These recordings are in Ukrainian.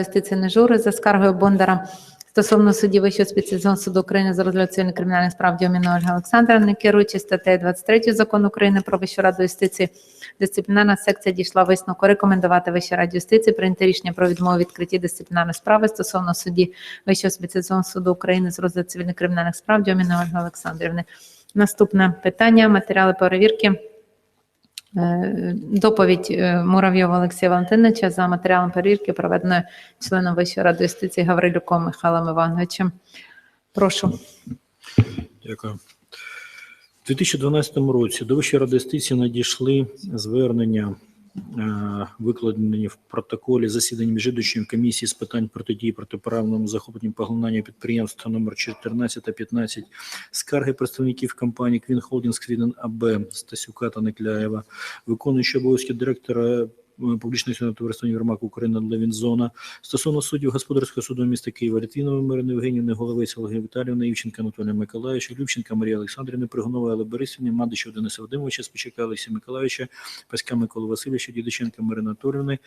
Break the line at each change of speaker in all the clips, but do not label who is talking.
юстиції Нежури за скаргою Бондара стосовно судді Вищого спеціалізованого суду України за розгляд цивільних кримінальних справ Дьоміна Ольга Олександрівни, керуючи статтею 23 Закону України про Вищу раду юстиції, дисциплінарна секція дійшла висновку рекомендувати Вищій раді юстиції прийняти рішення про відмову відкритті дисциплінарної справи стосовно судді Вищого спеціалізованого суду України з розгляду цивільних кримінальних справ Дьоміна Ольги Олександрівни. Наступне питання. Матеріали перевірки. Е, Доповідь е, Муравйова Олексія Валентиновича за матеріалом перевірки, проведеної членом Вищої ради юстиції Гаврилюком Михайлом Івановичем. Прошу.
Дякую. У 2012 році до Вищої ради юстиції надійшли звернення, викладені в протоколі засідання міжвідомчої комісії з питань протидії протиправному захопленню поглинання підприємства номер 14 та 15, скарги представників компанії Квін Холдінг Свіден АБ Стасюка та Некляєва, виконуючи обов'язки директора е, публічного акціонерного товариства Універмак Україна Левінзона стосовно суддів господарського суду міста Києва Літвінової Марини Євгенівни, Головець Олеги Віталіївни, Івченка Анатолія Миколаївича, Любченка Марії Олександрівни, Пригунової Алли Борисівни, Мандича Дениса Вадимовича, Спичака Олексія Миколаївича, Паська Миколи Васильовича, Дідиченка Марини Анатолівни,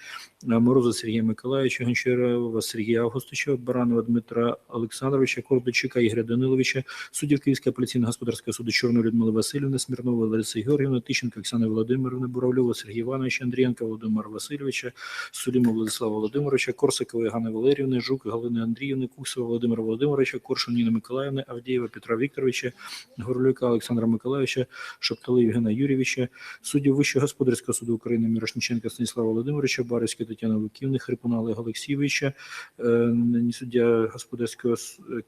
Мороза Сергія Миколаївича, Гончарова Сергія Августовича, Баранова Дмитра Олександровича, Кордочука Ігоря Даниловича, суддів Київського апеляційного господарського суду Чорної Людмили Васильівни, Смірнової Лариси Георгіївни, Тищенка Оксани Володимирівни, Буравльова Сергія Івановича, Андрієнка Володимира Васильовича, Суліма Владислава Володимировича, Корсакової Ганни Валеріївни, Жук Галини Андріївни, Кусова Володимира Володимировича, Коршун Ніни Миколаївни, Авдієва Петра Вікторовича, Горлюка Олександра Миколаївича, Шептали Євгена Юрійовича, суддів Вищого господарського суду України Мірошниченка Станіслава Володимировича, Барівської Тетяни Луківни, Хрипуна Олега Олексійовича, е, суддя господарського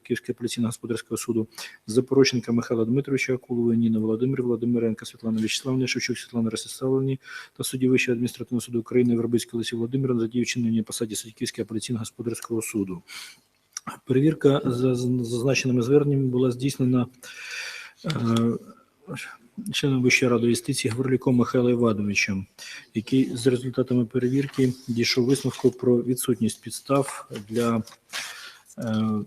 Київського апеляційного господарського суду, Запорожченка Михайла Дмитровича, Акулової Ніни Володимир, Володимиренка Світлани Вячеславовни, Шевчук Світлани Ростиславовні та судді Вищого адміністративного суду України Вербицької Олесі Володимира за дію вчинення на посаді судді Київського апеляційного господарського суду. Перевірка за за зазначеними зверненнями була здійснена е, членом Вищої ради юстиції Гаврилюком Михайлом Івановичем, який з результатами перевірки дійшов висновку про відсутність підстав для е,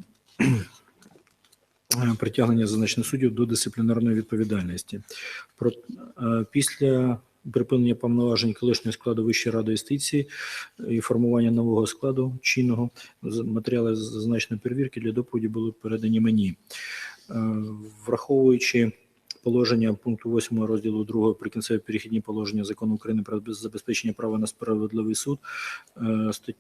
притягнення зазначених суддів до дисциплінарної відповідальності. Про, е, після припинення повноважень колишнього складу Вищої ради юстиції і формування нового складу чинного матеріали зазначеної перевірки для доповіді були передані мені. Е, Враховуючи положення пункту 8 розділу 2 прикінцеві перехідні положення закону України про забезпечення права на справедливий суд, е, е,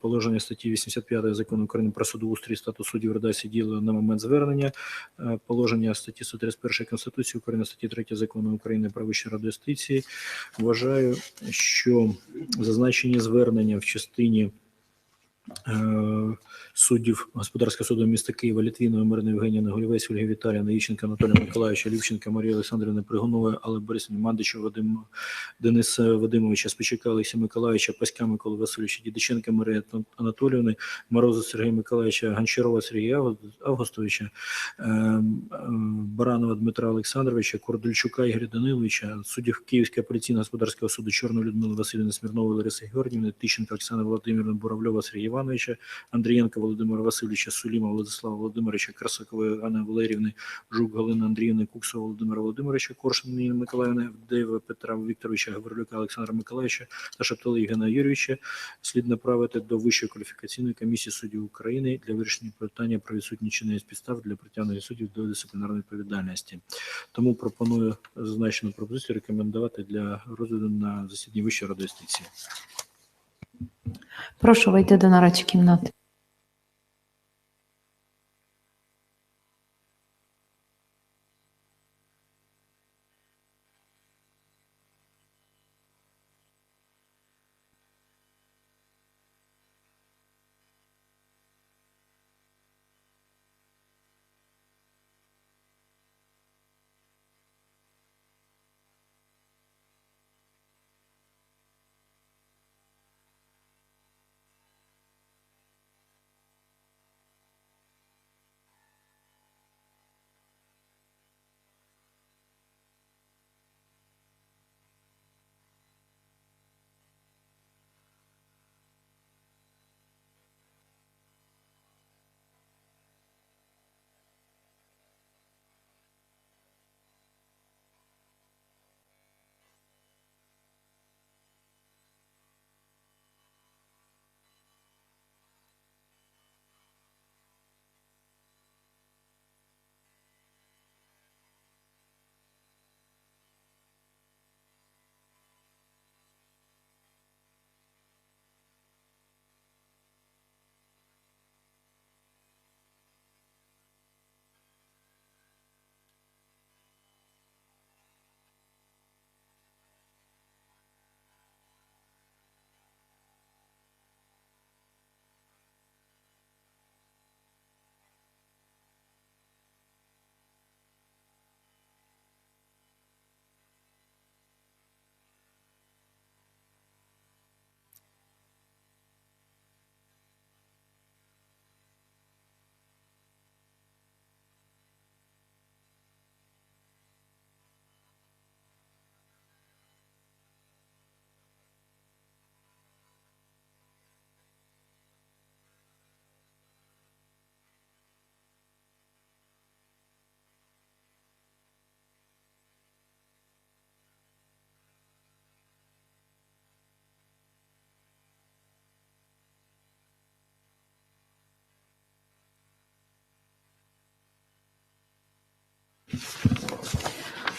положення статті 85 закону України про судоустрій статус суддів редакції діла на момент звернення, е, положення статті 131 Конституції України, статті 3 закону України про Вищу раду юстиції. Вважаю, що зазначені звернення в частині е, суддів господарського суду міста Києва, Літвінової, Мирної Євгенівни, Голівець, Ольги Віталіївни, Івченка, Анатолія Миколаївича, Лівченка, Марії Олександрівни, Пригунової, Алли Борисівни, Мандича, Вадим, Дениса Вадимовича, Спичака, Олексія Миколаївича, Паська Миколи Васильовича, Дідиченка, Марії Ан- Анатоліївни, Мороза Сергія Миколаївича, Гончарова Сергія Августовича, е, е, Баранова Дмитра Олександровича, Кордольчука Ігоря Даниловича, суддів Київського апеляційного господарського суду Чорної Людмили Васильівни, Смірнової Лариси Георгіївни, Тищенка Оксани Володимирівни, Буравльова Сергія Івановича, Андрієнка Володимира Васильовича, Суліма Владислава Володимировича, Красакової Анни Валеріївни, Жук Галини Андріївни, Куксова Володимира Володимировича, Коршун Ніни Миколаївни, Авдеєва Петра Вікторовича, Гаврилюка Олександра Миколаївича та Шептали Євгена Юрійовича слід направити до Вищої кваліфікаційної комісії суддів України для вирішення питання про відсутність чинної підстав для притягнення суддів до дисциплінарної відповідальності. Тому пропоную зазначену пропозицію рекомендувати для розгляду на засіданні Вищої ради юстиції.
Прошу вийти до нарадчі кімнати.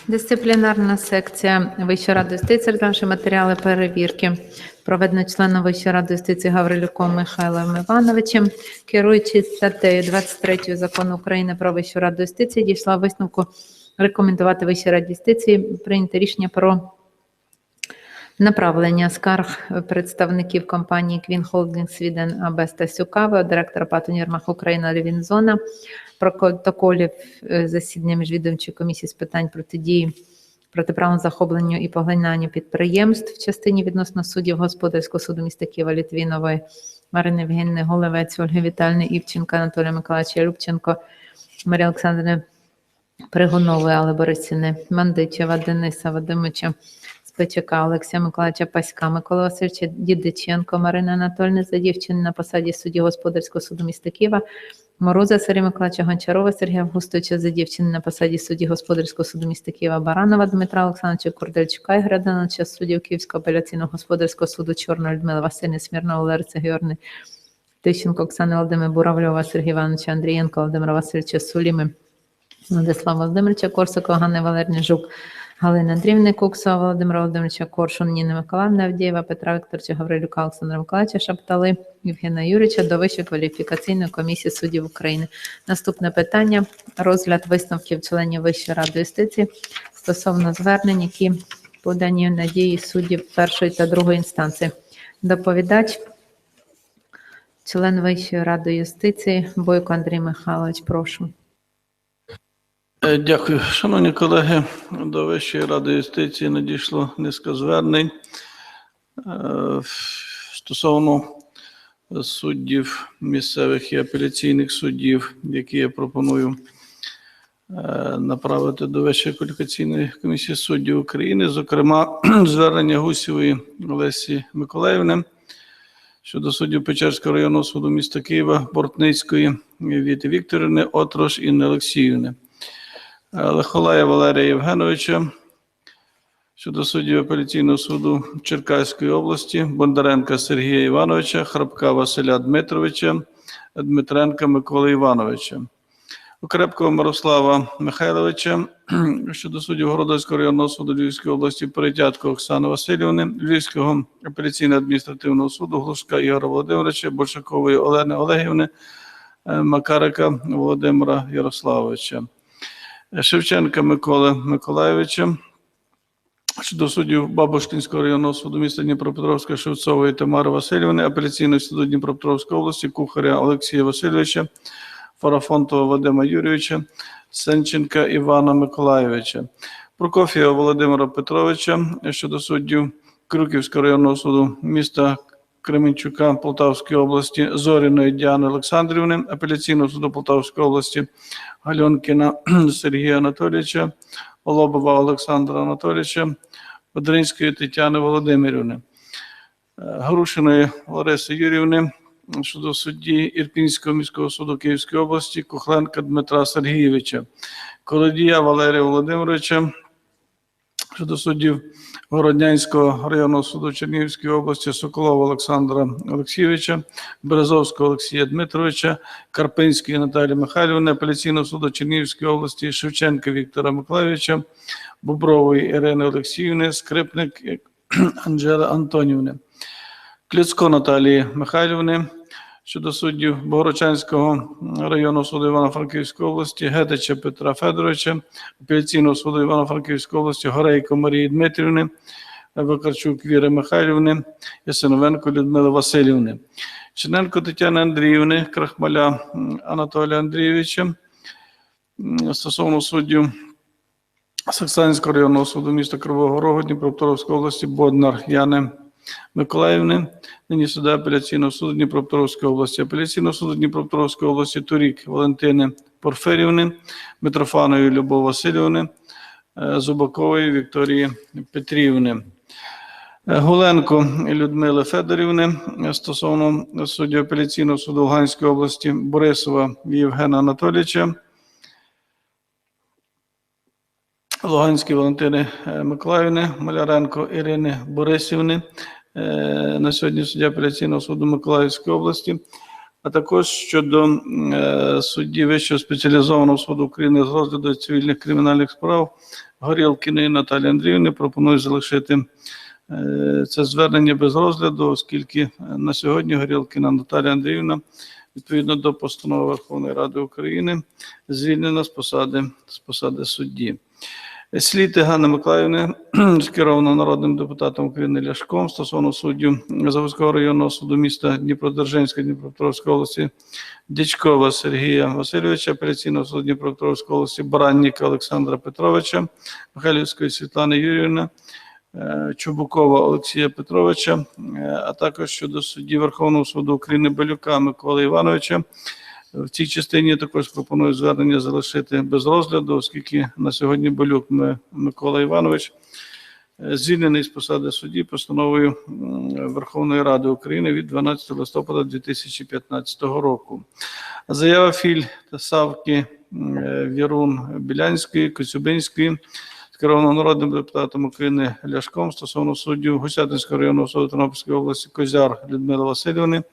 Дисциплінарна секція Вищої ради юстиції, розглянувши матеріали перевірки, проведено членом Вищої ради юстиції Гаврилюком Михайлом Івановичем, керуючи статтею 23 закону України про Вищу раду юстиції, дійшла висновку рекомендувати Вищій раді юстиції прийняти рішення про направлення скарг представників компанії Queen Holding Sweden АБ Стасюкави, директора ПАТ «Універмаг Україна Лівінзона, протоколів е, засідання міжвідомчої комісії з питань протидії протиправному захопленню і поглинанню підприємств в частині відносно суддів Господарського суду міста Києва Літвінової, Марини Євгенівни Голевець, Ольги Вітальни, Івченка, Анатолія Миколаївича Любченко, Марії Олександрівни Пригунової, Алли Борисівни, Мандичева, Дениса Вадимовича, Спичака, Олексія Миколаївича Паська, Микола Васильовича Дідиченко, Марини Анатольовни за дівчини на посаді судді Господарського суду міста Києва, Мороза Сергія Миколаївича Гончарова, Сергія Августовича за дівчини на посаді судді Господарського суду міста Києва, Баранова Дмитра Олександровича Курдельчука і Градановича суддів Київського апеляційного господарського суду Чорної Людмила Васильівни Смірнова Лариси Георгіївни Тищенко, Оксани Володимир Буравльова, Сергія Івановича Андрієнка, Володимира Васильовича Суліми, Владислава Володимировича Корсакова, Ганни Валерні Жук, Галини Андрівни Куксова, Володимира Володимировича Коршун, Ніни Миколаївни Авдієва, Петра Вікторовича Гаврилюка, Олександра Миколаївича Шаптали, Євгена Юрича до Вищої кваліфікаційної комісії суддів України. Наступне питання – розгляд висновків членів Вищої ради юстиції стосовно звернень, які подані надії суддів першої та другої інстанції. Доповідач – член Вищої ради юстиції Бойко Андрій Михайлович, прошу.
Е, Дякую. Шановні колеги, до Вищої ради юстиції надійшло низка звернень е, стосовно суддів місцевих і апеляційних суддів, які я пропоную е, направити до Вищої кваліфікаційної комісії суддів України, зокрема, звернення Гусєвої Олесі Миколаївни щодо суддів Печерського районного суду міста Києва, Бортницької Віти Вікторівни, Отрош Інни Олексіївни. Лихолая Валерія Євгеновича щодо суддів апеляційного суду Черкаської області, Бондаренка Сергія Івановича, Храпка Василя Дмитровича, Дмитренка Миколи Івановича, Окрепкого Мирослава Михайловича щодо суддів Городоцького районного суду Львівської області, Перетятко Оксани Васильівни, Львівського апеляційно-адміністративного суду Глушка Ігора Володимировича, Большакової Олени Олегівни, е, Макарика Володимира Ярославовича. Шевченка Миколи Миколаєвича щодо суддів Бабушкінського районного суду міста Дніпропетровська Шевцової Тамари Васильівни, апеляційного суду Дніпропетровської області, кухаря Олексія Васильовича, Фарафонтова Вадима Юрійовича, Сенченка Івана Миколаєвича, Прокофія Володимира Петровича щодо суддів Крюківського районного суду міста Кременчука Полтавської області, Зоріної Діани Олександрівни, апеляційного суду Полтавської області, Гальонкіна Сергія Анатолійовича, Лобова Олександра Анатолійовича, Бодринської Тетяни Володимирівни, е, Грушиної Лариси Юрівни щодо судді Ірпінського міського суду Київської області, Кухленка Дмитра Сергійовича, Колодія Валерія Володимировича щодо суддів Городнянського районного суду Чернігівської області, Соколова Олександра Олексійовича, Березовського Олексія Дмитровича, Карпинської Наталії Михайлівни, апеляційного суду Чернігівської області, Шевченка Віктора Миколайовича, Бобрової Ірини Олексіївни, Скрипник Анжели Антонівни, Клюцько Наталії Михайлівни, щодо суддів Богородчанського районного суду Івано-Франківської області, Гетича Петра Федоровича, апеляційного суду Івано-Франківської області, Горейко Марії Дмитрівни, Викарчук Віри Михайлівни, Ясиновенко Людмили Васильівни, Черненко Тетяни Андріївни, Крахмаля Анатолія Андрійовича стосовно суддів Саксанського районного суду міста Кривого Рогу Дніпропетровської області Боднар Яни Миколаївни, нині суда апеляційного суду Дніпропетровської області, апеляційного суду Дніпропетровської області Турік Валентини Порфирівни, Митрофанової Любов Васильівни, е, Зубакової Вікторії Петрівни. Е, Гуленко Людмили Федорівни е, стосовно судді апеляційного суду Луганської області Борисова Євгена Анатолійовича, Луганської Валентини Миколаївни, Маляренко Ірини Борисівни, на сьогодні суддя апеляційного суду Миколаївської області, а також щодо е, судді Вищого спеціалізованого суду України з розгляду цивільних кримінальних справ Горілкіної Наталії Андріївни пропоную залишити е, це звернення без розгляду, оскільки е, на сьогодні Горілкіна Наталія Андріївна відповідно до постанови Верховної Ради України звільнена з посади, з посади судді. Слід Ганни Миколаївни скеровано народним депутатом України Ляшком стосовно суддю Заводського районного суду міста Дніпродзержинська Дніпропетровської області Дячкова Сергія Васильовича, апеляційного суду Дніпропетровської області Баранніка Олександра Петровича, Михайлівської Світлани Юріївни, е, Чубукова Олексія Петровича, е, а також щодо судді Верховного суду України Балюка Миколи Івановича. В цій частині також пропоную звернення залишити без розгляду, оскільки на сьогодні Балюк Микола Іванович е, звільнений з посади судді постановою Верховної Ради України від 12 листопада 2015 року. Заява Філь та Савки е, Вірун Білянської, Коцюбинської скерована народним депутатом України Ляшком стосовно суддів Гусятинського районного суду Тернопільської області Козяр Людмили Васильівни,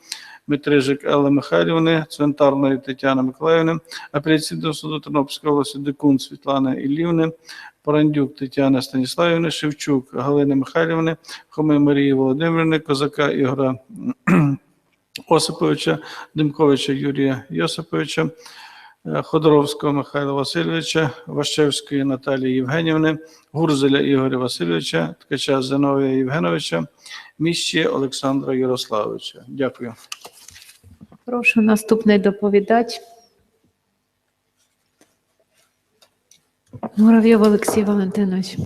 Митрижик Елли Михайлівни, Цвинтарної Тетяни Миколаївни, апеляційного суду Тернопільської області Дикун Світлани Іллівни, Парандюк Тетяни Станіславівни, Шевчук Галини Михайлівни, Хоми Марії Володимирівни, Козака Ігора Осиповича, Димковича Юрія Йосиповича, е, Ходоровського Михайла Васильовича, Ващевської Наталії Євгенівни, Гурзеля Ігоря Васильовича, Ткача Зиновія Євгеновича, Міщі Олександра Ярославовича. Дякую.
Прошу наступний доповідач. Муравйов Олексій Валентинович.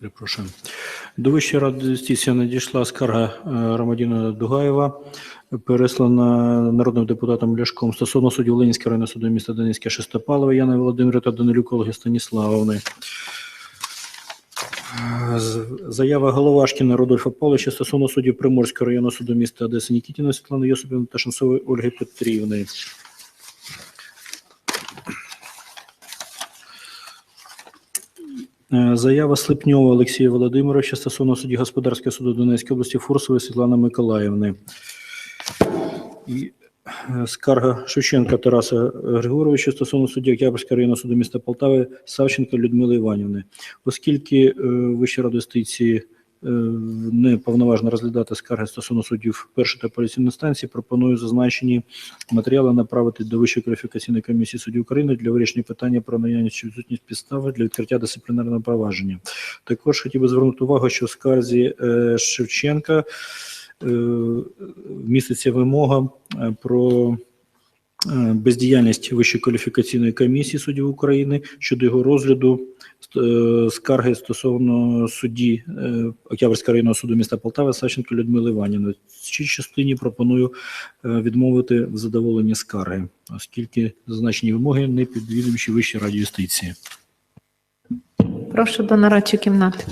Перепрошую. До Вищої ради юстиції надійшла скарга е, громадянина Дугаєва, переслана народним депутатом Ляшком стосовно суддів Ленінського районного суду міста Донецька Шестопалова Яна Володимира та Данилюк Ольги Станіславовни. Е, Заява Головашкіна Рудольфа Павловича стосовно суддів Приморського районного суду міста Одеси Нікітіна Світлани Йосипівни та Шанцової Ольги Петрівни. Е, Заява Слепньова Олексія Володимировича стосовно судді господарського суду Донецької області Фурсової Світлани Миколаївни. І скарга Шевченка Тараса Григоровича стосовно судді Октябрьського районного суду міста Полтави Савченка Людмили Іванівни. Оскільки е, Вища рада юстиції е, не повноважно розглядати скарги стосовно суддів першої та апеляційної станції, пропоную зазначені матеріали направити до Вищої кваліфікаційної комісії суддів України для вирішення питання про наявність чи відсутність підстави для відкриття дисциплінарного провадження. Також хотів би звернути увагу, що в скарзі е, Шевченка міститься вимога е, про е, бездіяльність Вищої кваліфікаційної комісії суддів України щодо його розгляду е, скарги стосовно судді е, Октябрьського районного суду міста Полтави Савченко Людмили Іванівни. В цій частині пропоную е, відмовити в задоволенні скарги, оскільки зазначені вимоги не підвідоміші Вищій раді юстиції.
Прошу до нарадчої кімнати.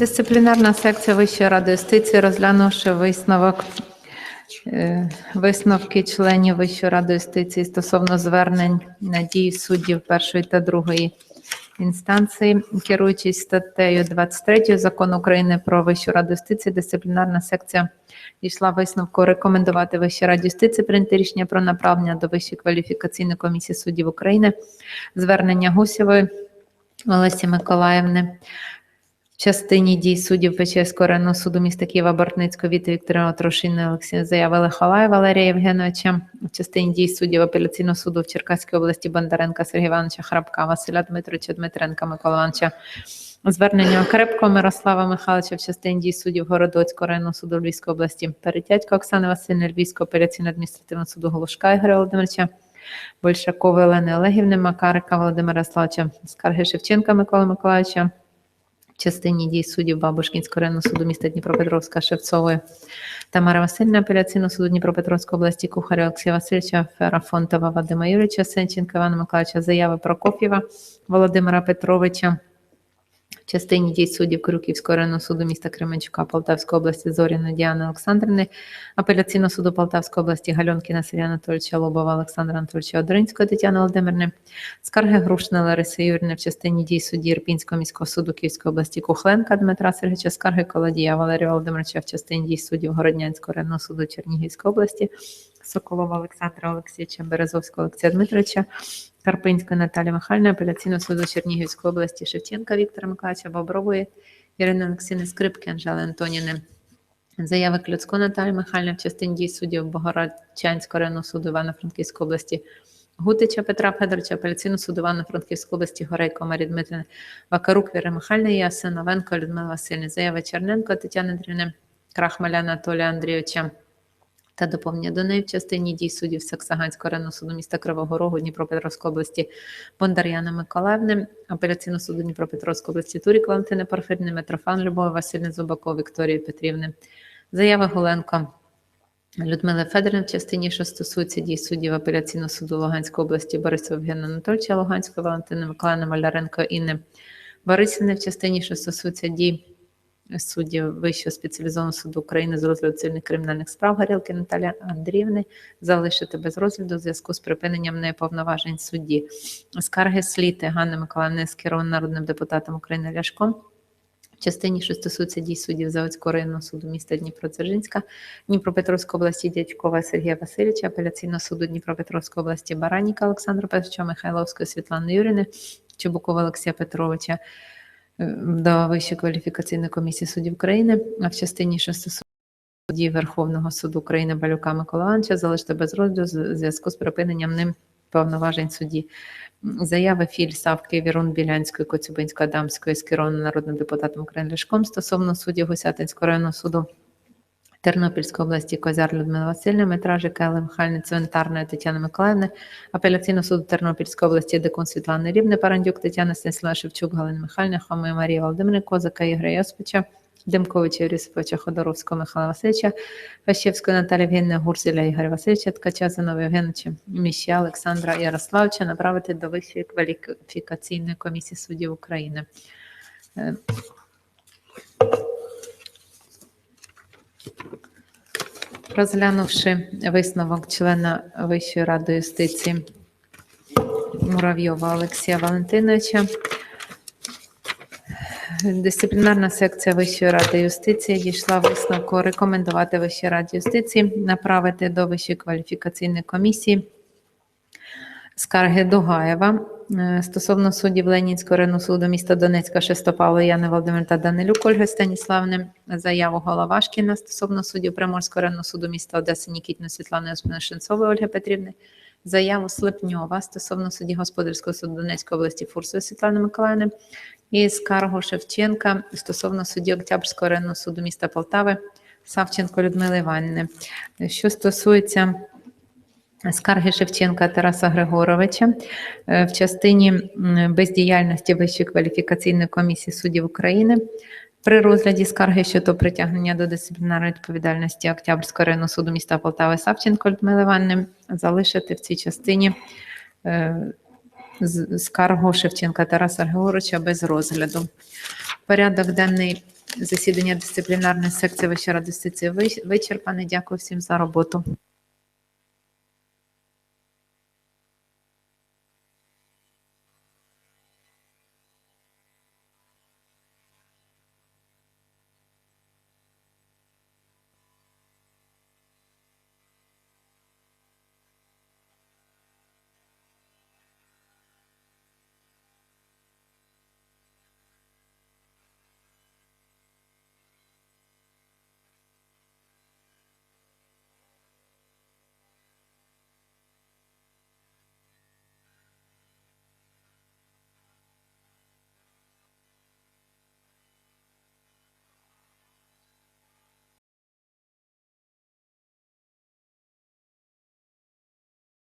Дисциплінарна секція Вищої ради юстиції, розглянувши висновок е, висновки членів Вищої ради юстиції стосовно звернень на дії суддів першої та другої інстанції, керуючись статтею 23 Закону України про Вищу раду юстиції, дисциплінарна секція дійшла висновку рекомендувати Вищій раді юстиції прийняти рішення про направлення до Вищої кваліфікаційної комісії суддів України звернення Гусєвої Олесі Миколаївни частині дій суддів Печерського районного суду міста Києва Бортницького Віти Вікторина Трошини Олексія заяви Лихолая Валерія Євгеновича. В частині дій суддів апеляційного суду в Черкаській області Бондаренка Сергія Івановича Храпка, Василя Дмитровича Дмитренка Микола Івановича. Звернення Крепкого Мирослава Михайловича в частині дій суддів Городоцького районного суду Львівської області, Перетятько Оксани Васильівни Львівського апеляційно-адміністративного суду Голушка Ігоря Володимировича, Большакової Олени Олегівни, Макарика Володимира Ярославовича, Скарги Шевченка Миколи Миколаївича, частині дій суддів Бабушкінського районного суду міста Дніпропетровська Шевцової, Тамара Васильівна апеляційного суду Дніпропетровської області, Кухаря Олексія Васильовича, Ферафонтова Вадима Юрійовича, Сенченка Івана Миколаївича, заяви Прокоф'єва Володимира Петровича, частині дій суддів Крюківського районного суду міста Кременчука Полтавської області Зоріна Діани Олександрівни, апеляційного суду Полтавської області Гальонкіна Сергія Анатолійовича Лобова Олександра Анатолійовича Одоринської Тетяни Володимирівни, скарги Грушни Лариси Юрівни в частині дій судді Ірпінського міського суду Київської області Кухленка Дмитра Сергійовича, скарги Колодія Валерія Володимировича в частині дій суддів Городнянського районного суду Чернігівської області, Соколова Олександра Олексійовича, Березовського Олексія Дмитровича, Карпинської Наталії Михайлівни, апеляційного суду Чернігівської області. Шевченка Віктора Миколаївича, Бобрової Ірини Олексійни Скрипки, Анжели Антоніни. Заяви Клюцького Наталії Михайлівни в частині дій суддів Богородчанського районного суду Івано-Франківської області, Гутича Петра Федоровича, апеляційного суду Івано-Франківської області, Горейко Марії Дмитрівни, Вакарук Віри Михайлівни, Ясиновенко Людмила Васильівни, заяви Черненко Тетяни Андріївни, Крахмаля Анатолія Андрійовича, та доповнення до неї в частині дій суддів Саксаганського районного суду міста Кривого Рогу Дніпропетровської області Бондар'яна Миколаївни, апеляційного суду Дніпропетровської області Турік Валентини Порфирівни, Митрофан Любові Васильівни Зубаков Вікторії Петрівни. Заява Гуленко Людмили Федорівни в частині, що стосується дій суддів апеляційного суду Луганської області Бориса Євгена Анатольовича Луганської Валентини Миколаївни Маляренко Інни Борисівни в частині, що стосується дій суддів Вищого спеціалізованого суду України з розгляду цивільних кримінальних справ Горілки Наталії Андріївни залишити без розгляду в зв'язку з припиненням неповноважень судді. Скарги сліти Ганни Миколаївни скеровані народним депутатом України Ляшком. В частині, що стосується дій суддів Заводського районного суду міста Дніпродзержинська, Дніпропетровської області Дядькова Сергія Васильовича, апеляційного суду Дніпропетровської області Бараніка Олександра Петровича, Михайловської Світлани Юріни, Чебукова Олексія Петровича, до Вищої кваліфікаційної комісії суддів України, а в частині, що стосується судді Верховного суду України Балюка Микола Івановича, залишити без розгляду в зв'язку з припиненням ним повноважень судді. Заяви Філь, Савки, Вірун, Білянської, Коцюбинської, Адамської, скерована народним депутатом України Ляшком стосовно суддів Гусятинського районного суду Тернопільської області Козяр Людмила Васильівна, Метражі Кели Михайлівни, Цвинтарної Тетяни Миколаївни, Апеляційного суду Тернопільської області Декун Світлани Рівни, Парандюк Тетяни Станіслава Шевчук, Галини Михайлівни, Хомої Марії Володимирівни, Козака Ігоря Йосиповича, Демковича Юрія Йосиповича, Ходоровського Михайла Васильовича, Фащевської Наталії Євгенівни, Гурзеля Ігоря Васильовича, Ткача Зиновія Євгеновича, Міща Олександра Ярославовича направити до Вищої кваліфікаційної комісії суддів України. Розглянувши висновок члена Вищої ради юстиції Муравйова Олексія Валентиновича, дисциплінарна секція Вищої ради юстиції дійшла висновку рекомендувати Вищій раді юстиції направити до Вищої кваліфікаційної комісії скарги Дугаєва стосовно суддів Ленінського районного суду міста Донецька Шестопавла Яни Володимир та Данилюк Ольги Станіславни, заяву Головашкіна стосовно суддів Приморського районного суду міста Одеси Нікітіна Світлани Оспіна Шенцової Ольги Петрівни, заяву Слепньова стосовно судді Господарського суду Донецької області Фурсової Світлани Миколаївни і скаргу Шевченка стосовно судді Октябрського районного суду міста Полтави Савченко Людмили Іванівни. Що стосується скарги Шевченка Тараса Григоровича е, в частині бездіяльності Вищої кваліфікаційної комісії суддів України при розгляді скарги щодо притягнення до дисциплінарної відповідальності Октябрського районного суду міста Полтави Савченко Людмили Іванівни залишити в цій частині е, скаргу Шевченка Тараса Григоровича без розгляду. Порядок денний Засідання дисциплінарної секції Вищої ради юстиції ви- Дякую всім за роботу.